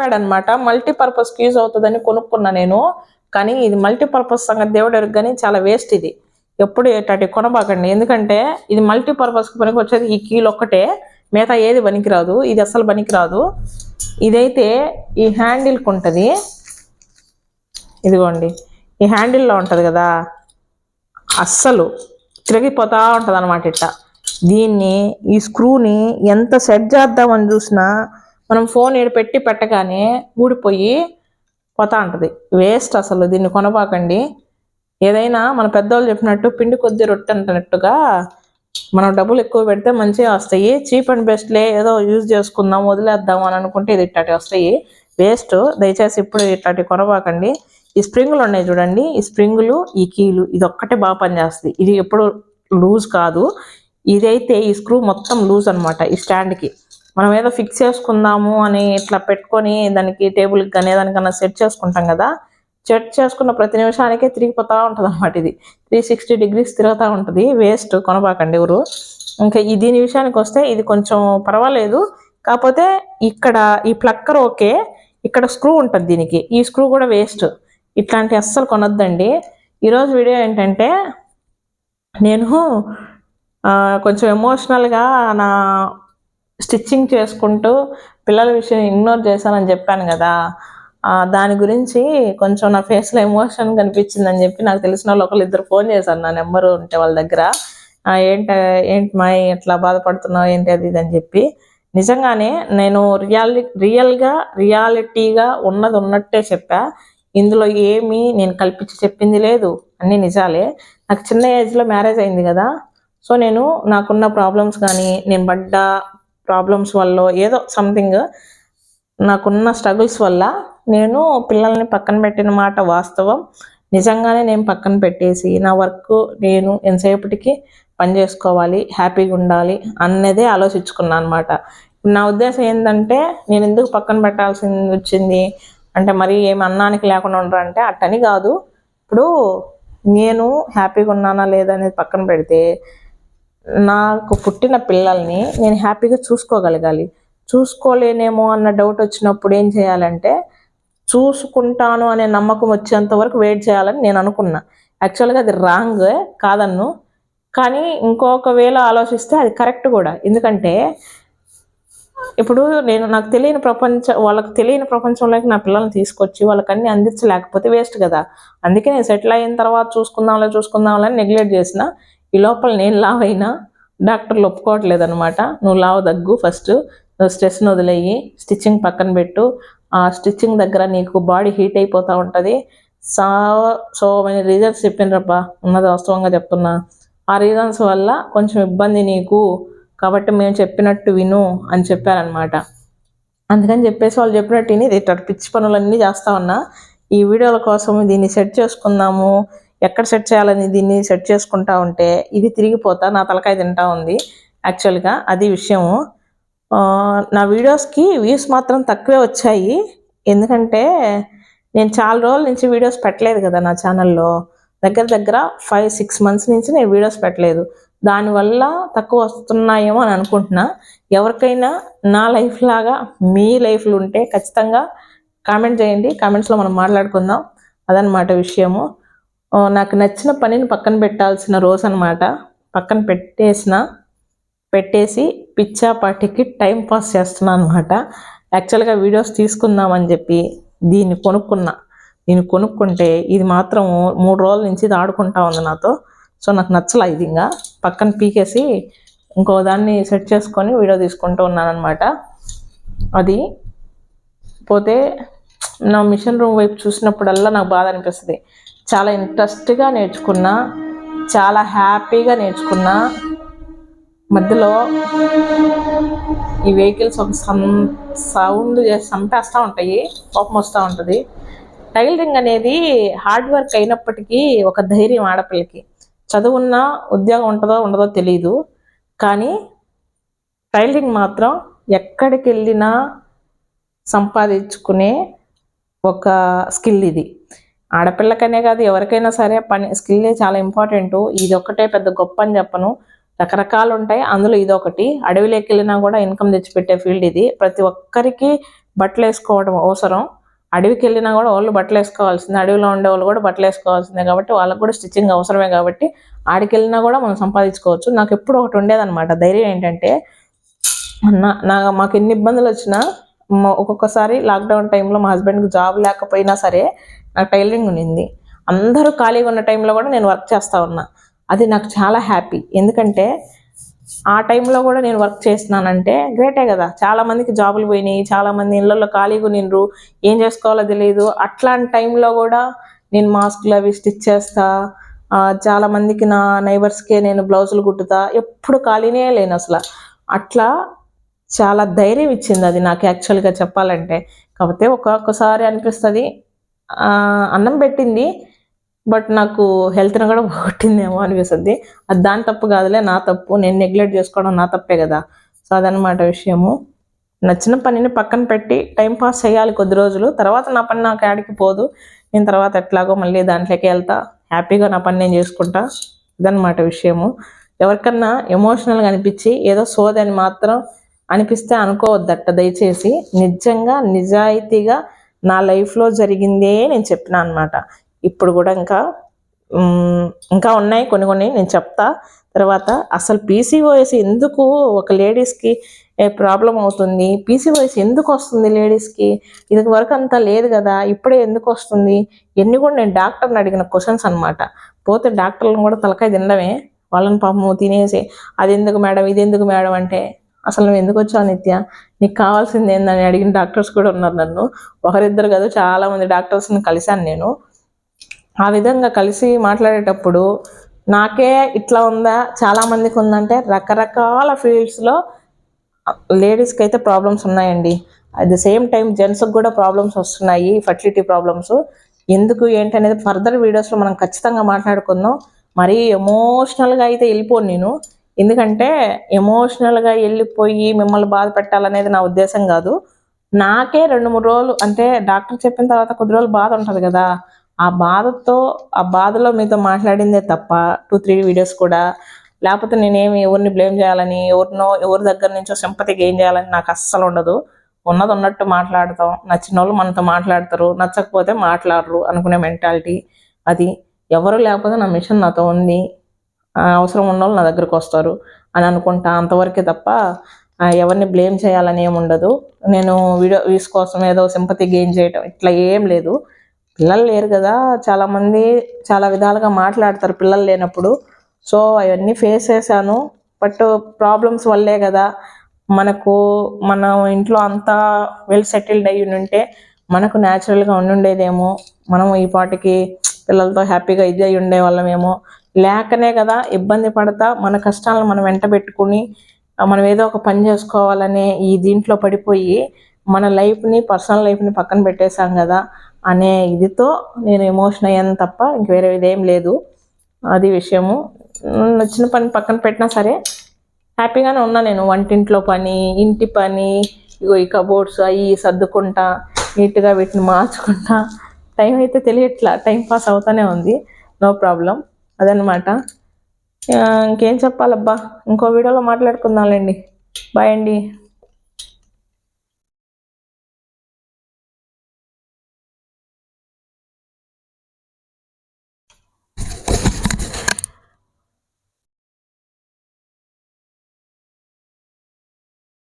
చెప్పాడు అనమాట మల్టీపర్పస్కి యూజ్ అవుతుందని కొనుక్కున్నా నేను కానీ ఇది మల్టీపర్పస్ సంగతి దేవుడు ఎరుగు కానీ చాలా వేస్ట్ ఇది. ఎప్పుడు ఏటాటి కొనబాకండి. ఎందుకంటే ఇది మల్టీపర్పస్కి పనికి వచ్చేది ఈ కీలు ఒక్కటే మిగతా ఏది పనికిరాదు ఇది అసలు పనికిరాదు. ఇదైతే ఈ హ్యాండిల్కి ఉంటుంది. ఇదిగోండి ఈ హ్యాండిల్లో ఉంటుంది కదా అస్సలు తిరిగిపోతా ఉంటుంది అనమాట ఇట్ట. దీన్ని ఈ స్క్రూని ఎంత సెట్ చేద్దామని చూసినా మనం ఫోన్ ఈడ పెట్టి పెట్టగానే ఊడిపోయి పోతా ఉంటుంది. వేస్ట్ అసలు దీన్ని కొనబాకండి. ఏదైనా మన పెద్దవాళ్ళు చెప్పినట్టు పిండి కొద్ది రొట్టె అంటున్నట్టుగా మనం డబ్బులు ఎక్కువ పెడితే మంచిగా వస్తాయి. చీప్ అండ్ బెస్ట్లే ఏదో యూజ్ చేసుకుందాం వదిలేద్దాం అని అనుకుంటే ఇది ఇట్లాంటి వస్తాయి. వేస్ట్. దయచేసి ఇప్పుడు ఇట్లాంటివి కొనబాకండి. ఈ స్ప్రింగులు ఉన్నాయి చూడండి. ఈ స్ప్రింగులు ఈ కీలు ఇది ఒక్కటే బాగా పనిచేస్తుంది. ఇది ఎప్పుడు లూజ్ కాదు. ఇదైతే ఈ స్క్రూ మొత్తం లూజ్ అనమాట ఈ స్టాండ్కి. మనం ఏదో ఫిక్స్ చేసుకుందాము అని ఇట్లా పెట్టుకొని దానికి టేబుల్కి కానీ దానికన్నా సెట్ చేసుకుంటాం కదా సెట్ చేసుకున్న ప్రతి నిమిషానికే తిరిగిపోతూ ఉంటుంది అనమాట ఇది. త్రీ సిక్స్టీ డిగ్రీస్ తిరుగుతూ ఉంటుంది వేస్ట్ కొనబాకండి ఊరు. ఇంకా ఈ దీని విషయానికి వస్తే ఇది కొంచెం పర్వాలేదు. కాకపోతే ఇక్కడ ఈ ప్లక్కర్ ఓకే ఇక్కడ స్క్రూ ఉంటుంది దీనికి. ఈ స్క్రూ కూడా వేస్ట్ ఇట్లాంటి అస్సలు కొనొద్దండి. ఈరోజు వీడియో ఏంటంటే నేను కొంచెం ఎమోషనల్గా నా స్టిచ్చింగ్ చేసుకుంటూ పిల్లల విషయం ఇగ్నోర్ చేశానని చెప్పాను కదా దాని గురించి కొంచెం నా ఫేస్లో ఎమోషన్ కనిపించిందని చెప్పి నాకు తెలిసిన వాళ్ళు ఒకళ్ళు ఇద్దరు ఫోన్ చేశారు. నా నెంబరు ఉంటే వాళ్ళ దగ్గర ఏంటి ఏంట ఏంటి మా ఎట్లా బాధపడుతున్నావు ఏంటి అది ఇది అని చెప్పి. నిజంగానే నేను రియాలి రియల్గా రియాలిటీగా ఉన్నది ఉన్నట్టే చెప్పా. ఇందులో ఏమీ నేను కల్పించి చెప్పింది లేదు. అన్నీ నిజాలే. నాకు చిన్న ఏజ్లో మ్యారేజ్ అయింది కదా సో నేను నాకున్న ప్రాబ్లమ్స్ కానీ నేను పడ్డ ప్రాబ్లమ్స్ వల్ల ఏదో సంథింగ్ నాకున్న స్ట్రగుల్స్ వల్ల నేను పిల్లల్ని పక్కన పెట్టిన మాట వాస్తవం. నిజంగానే నేను పక్కన పెట్టేసి నా వర్క్ నేను ఎంతసేపటికి పని చేసుకోవాలి హ్యాపీగా ఉండాలి అన్నదే ఆలోచించుకున్నాను అనమాట నా ఉద్దేశం ఏంటంటే నేను ఎందుకు పక్కన పెట్టాల్సింది వచ్చింది? అంటే మరి ఏమి అన్నానికి లేకుండా ఉండరంటే అట్టని కాదు. ఇప్పుడు నేను హ్యాపీగా ఉన్నానా లేదా అనేది పక్కన పెడితే నాకు పుట్టిన పిల్లల్ని నేను హ్యాపీగా చూసుకోగలగాలి. చూసుకోలేనేమో అన్న డౌట్ వచ్చినప్పుడు ఏం చేయాలంటే చూసుకుంటాను అనే నమ్మకం వచ్చేంత వరకు వెయిట్ చేయాలని నేను అనుకున్నా. యాక్చువల్గా అది రాంగ్ కాదన్ను. కానీ ఇంకొక వేళ ఆలోచిస్తే అది కరెక్ట్ కూడా. ఎందుకంటే ఇప్పుడు నేను నాకు తెలియని ప్రపంచం వాళ్ళకి తెలియని ప్రపంచంలోకి నా పిల్లల్ని తీసుకొచ్చి వాళ్ళకి అన్ని అందించలేకపోతే వేస్ట్ కదా. అందుకే నేను సెటిల్ అయిన తర్వాత చూసుకుందాంలే చూసుకుందాంలే అని నెగ్లెక్ట్ చేసిన ఈ లోపల నేను లావ్ అయినా డాక్టర్లు ఒప్పుకోవట్లేదు అనమాట నువ్వు లావ్ దగ్గు ఫస్ట్. నువ్వు స్ట్రెస్ని వదిలేయి. స్టిచ్చింగ్ పక్కన పెట్టు. ఆ స్టిచ్చింగ్ దగ్గర నీకు బాడీ హీట్ అయిపోతూ ఉంటుంది. సో సో మెనీ రీజన్స్ చెప్పిండ్రబ్బా ఉన్నది వాస్తవంగా చెప్తున్నా. ఆ రీజన్స్ వల్ల కొంచెం ఇబ్బంది నీకు. కాబట్టి మేము చెప్పినట్టు విను అని చెప్పారనమాట అందుకని చెప్పేసి వాళ్ళు చెప్పినట్టు విని ఇట్లా పిచ్చి పనులన్నీ చేస్తా ఉన్నా. ఈ వీడియోల కోసం దీన్ని సెట్ చేసుకుందాము. ఎక్కడ సెట్ చేయాలని దీన్ని సెట్ చేసుకుంటా ఉంటే ఇది తిరిగిపోతా నా తలకాయ తింటా ఉంది. యాక్చువల్గా అది విషయము. నా వీడియోస్కి వ్యూస్ మాత్రం తక్కువే వచ్చాయి. ఎందుకంటే నేను చాలా రోజుల నుంచి వీడియోస్ పెట్టలేదు కదా నా ఛానల్లో. దగ్గర దగ్గర ఫైవ్ సిక్స్ మంత్స్ నుంచి నేను వీడియోస్ పెట్టలేదు. దానివల్ల తక్కువ వస్తున్నాయేమో అని అనుకుంటున్నా. ఎవరికైనా నా లైఫ్ లాగా మీ లైఫ్లు ఉంటే ఖచ్చితంగా కామెంట్ చేయండి. కామెంట్స్లో మనం మాట్లాడుకుందాం. అదనమాట విషయము. నాకు నచ్చిన పనిని పక్కన పెట్టాల్సిన రోజు అనమాట పక్కన పెట్టేసిన పెట్టేసి పిచ్చాపాటికి టైం పాస్ చేస్తున్నాను అనమాట యాక్చువల్గా వీడియోస్ తీసుకుందామని చెప్పి దీన్ని కొనుక్కున్నా. దీన్ని కొనుక్కుంటే ఇది మాత్రం మూడు రోజుల నుంచి ఇది ఆడుకుంటా ఉంది నాతో. సో నాకు నచ్చలా ఇది ఇంకా. పక్కన పీకేసి ఇంకో దాన్ని సెట్ చేసుకొని వీడియో తీసుకుంటూ ఉన్నాను అనమాట అది పోతే నా మిషన్ రూమ్ వైపు చూసినప్పుడల్లా నాకు బాధ అనిపిస్తుంది. చాలా ఇంట్రెస్ట్గా నేర్చుకున్నా చాలా హ్యాపీగా నేర్చుకున్నా. మధ్యలో ఈ వెహికల్స్ ఒక సం సౌండ్ చేసి చంపేస్తూ ఉంటాయి కోపం వస్తూ ఉంటుంది. టైలరింగ్ అనేది హార్డ్ వర్క్ అయినప్పటికీ ఒక ధైర్యం ఆడపిల్లకి. చదువున్న ఉద్యోగం ఉంటుందో ఉండదో తెలియదు కానీ టైలరింగ్ మాత్రం ఎక్కడికి వెళ్ళినా సంపాదించుకునే ఒక స్కిల్ ఇది. ఆడపిల్లకనే కాదు ఎవరికైనా సరే పని స్కిల్లే చాలా ఇంపార్టెంట్. ఇది ఒకటే పెద్ద గొప్ప అని చెప్పను. రకరకాలు ఉంటాయి అందులో ఇది ఒకటి. అడవిలోకి వెళ్ళినా కూడా ఇన్కమ్ తెచ్చిపెట్టే ఫీల్డ్ ఇది. ప్రతి ఒక్కరికి బట్టలు వేసుకోవడం అవసరం. అడవికి వెళ్ళినా కూడా వాళ్ళు బట్టలు వేసుకోవాల్సిందే. అడవిలో ఉండే వాళ్ళు కూడా బట్టలు వేసుకోవాల్సిందే కాబట్టి వాళ్ళకు కూడా స్టిచ్చింగ్ అవసరమే కాబట్టి ఆడికి వెళ్ళినా కూడా మనం సంపాదించుకోవచ్చు. నాకు ఎప్పుడు ఒకటి ఉండేదన్నమాట. ధైర్యం ఏంటంటే నా నా మాకు ఎన్ని ఇబ్బందులు వచ్చినా ఒక్కొక్కసారి లాక్డౌన్ టైంలో మా హస్బెండ్కి జాబ్ లేకపోయినా సరే నాకు టైలరింగ్ ఉండింది అందరూ ఖాళీగా ఉన్న టైంలో కూడా నేను వర్క్ చేస్తూ ఉన్నా. అది నాకు చాలా హ్యాపీ. ఎందుకంటే ఆ టైంలో కూడా నేను వర్క్ చేస్తున్నానంటే గ్రేటే కదా. చాలామందికి జాబులు పోయినాయి చాలామంది ఇళ్ళల్లో ఖాళీగా నిండ్రు ఏం చేసుకోవాలో తెలియదు అట్లాంటి టైంలో కూడా నేను మాస్కులు అవి స్టిచ్ చేస్తా. చాలామందికి నా నైబర్స్కే నేను బ్లౌజులు కుట్టుతా. ఎప్పుడు ఖాళీనే లేను అసలు. అట్లా చాలా ధైర్యం ఇచ్చింది అది నాకు యాక్చువల్గా చెప్పాలంటే. కాకపోతే ఒక్కొక్కసారి అనిపిస్తుంది అన్నం పెట్టింది బట్ నాకు హెల్త్ని కూడా పోగొట్టిందేమో అనిపిస్తుంది. అది దాని తప్పు కాదులే నా తప్పు. నేను నెగ్లెక్ట్ చేసుకోవడం నా తప్పే కదా. సో అదనమాట విషయము. నచ్చిన పనిని పక్కన పెట్టి టైం పాస్ చేయాలి కొద్ది రోజులు. తర్వాత నా పని నాకు యాడికి పోదు. నేను తర్వాత ఎట్లాగో మళ్ళీ దాంట్లోకి వెళ్తా. హ్యాపీగా నా పని నేను చేసుకుంటా. ఇదన్నమాట విషయము. ఎవరికన్నా ఎమోషనల్గా అనిపించి ఏదో సోదని మాత్రం అనిపిస్తే అనుకోవద్దట దయచేసి. నిజంగా నిజాయితీగా నా లైఫ్లో జరిగిందే నేను చెప్పిన అనమాట ఇప్పుడు కూడా ఇంకా ఇంకా ఉన్నాయి కొన్ని కొన్ని నేను చెప్తా. తర్వాత అసలు పీసీఓఎస్ ఎందుకు ఒక లేడీస్కి ప్రాబ్లం అవుతుంది? పీసీఓఎస్ ఎందుకు వస్తుంది లేడీస్కి ఇది వరకు అంతా లేదు కదా ఇప్పుడే ఎందుకు వస్తుంది? ఎన్ని కూడా నేను డాక్టర్ని అడిగిన క్వశ్చన్స్ అనమాట పోతే డాక్టర్లను కూడా తలకాయ తినడమే. వాళ్ళని పాపము తినేసి అది ఎందుకు మేడం ఇది ఎందుకు మేడం అంటే అసలు నువ్వు ఎందుకు వచ్చావు నిత్య? నీకు కావాల్సింది ఏందని అడిగిన డాక్టర్స్ కూడా ఉన్నారు నన్ను. ఒకరిద్దరు కాదు చాలా మంది డాక్టర్స్ని కలిశాను నేను. ఆ విధంగా కలిసి మాట్లాడేటప్పుడు నాకే ఇట్లా ఉందా? చాలా మందికి ఉందంటే రకరకాల ఫీల్డ్స్లో లేడీస్కి అయితే ప్రాబ్లమ్స్ ఉన్నాయండి. అట్ ద సేమ్ టైం జెంట్స్కి కూడా ప్రాబ్లమ్స్ వస్తున్నాయి ఫర్టిలిటీ ప్రాబ్లమ్స్ ఎందుకు ఏంటి అనేది ఫర్దర్ వీడియోస్లో మనం ఖచ్చితంగా మాట్లాడుకుందాం. మరీ ఎమోషనల్గా అయితే వెళ్ళిపోను నేను. ఎందుకంటే ఎమోషనల్గా వెళ్ళిపోయి మిమ్మల్ని బాధ పెట్టాలనేది నా ఉద్దేశం కాదు. నాకే రెండు మూడు రోజులు అంటే డాక్టర్ చెప్పిన తర్వాత కొద్ది రోజులు బాధ ఉంటుంది కదా. ఆ బాధతో ఆ బాధలో మీతో మాట్లాడిందే తప్ప టూ త్రీ వీడియోస్ కూడా. లేకపోతే నేనేమి ఎవరిని బ్లేమ్ చేయాలని ఎవరినో ఎవరి దగ్గర నుంచో సింపతి గెయిన్ చేయాలని నాకు అస్సలు ఉండదు. ఉన్నది ఉన్నట్టు మాట్లాడతాం. నచ్చిన వాళ్ళు మనతో మాట్లాడతారు. నచ్చకపోతే మాట్లాడరు అనుకునే మెంటాలిటీ అది. ఎవరు లేకపోతే నా మిషన్ నాతో ఉంది. అవసరం ఉన్న వాళ్ళు నా దగ్గరకు వస్తారు అని అనుకుంటా అంతవరకే తప్ప ఎవరిని బ్లేమ్ చేయాలని ఏమి ఉండదు. నేను వీడియో వ్యూస్ కోసం ఏదో సింపతి గెయిన్ చేయటం ఇట్లా ఏం లేదు. పిల్లలు లేరు కదా చాలామంది చాలా విధాలుగా మాట్లాడతారు పిల్లలు లేనప్పుడు. సో అవన్నీ ఫేస్ చేశాను. బట్ ప్రాబ్లమ్స్ వల్లే కదా మనకు మన ఇంట్లో అంతా వెల్ సెటిల్డ్ అయ్యి ఉంటే మనకు న్యాచురల్గా ఉండుండేదేమో. మనం ఈ పాటికి పిల్లలతో హ్యాపీగా ఇది అయి ఉండేవాళ్ళమేమో. లేకనే కదా ఇబ్బంది పడతా మన కష్టాలను మనం వెంట పెట్టుకుని మనం ఏదో ఒక పని చేసుకోవాలనే ఈ దీంట్లో పడిపోయి మన లైఫ్ని పర్సనల్ లైఫ్ని పక్కన పెట్టేశాం కదా అనే ఇదితో నేను ఎమోషన్ అయ్యాను తప్ప ఇంక వేరే ఇదేం లేదు. అది విషయము. నచ్చిన పని పక్కన పెట్టినా సరే హ్యాపీగానే ఉన్నా నేను. వంటింట్లో పని ఇంటి పని ఇగో ఈ కబోర్డ్స్ అవి సర్దుకుంటా నీట్గా వీటిని మార్చుకుంటా. టైం అయితే తెలియట్లా టైం పాస్ అవుతానే ఉంది. No problem. అదనమాట ఇంకేం చెప్పాలబ్బా? ఇంకో వీడియోలో మాట్లాడుకుందాంలేండి. బాయ్ అండి.